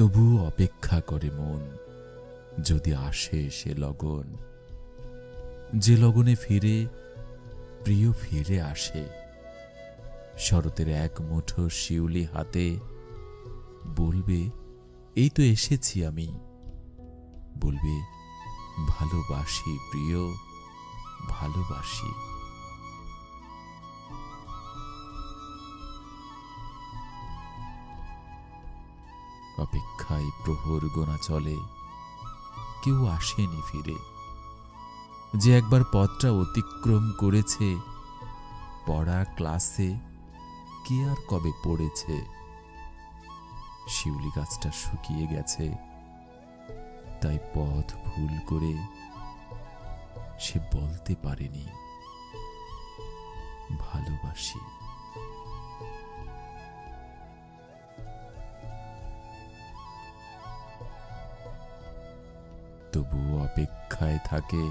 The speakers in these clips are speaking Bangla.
তবু অপেক্ষা করে মন, যদি আসে সে লগন। যে লগনে ফিরে, প্রিয় ফিরে আসে। শরতের এক মুঠো শিউলি হাতে বলবে, এই তো এসেছি আমি। বলবে, ভালোবাসি প্রিয়, ভালোবাসি। অপেক্ষায় প্রহর গোনা চলে। কেউ আসেনি ফিরে। যে একবার পথটা অতিক্রম করেছে, পড়া ক্লাসে কে আর কবে পড়েছে? শিউলি গাছটা শুকিয়ে গেছে। তাই পথ ভুল করে সে বলতে পারেনি, ভালোবাসি। তবু অপেক্ষায় থাকে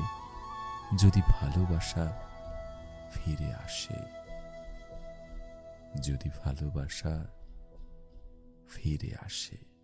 যদি ভালোবাসা ফিরে আসে। যদি ভালোবাসা ফিরে আসে।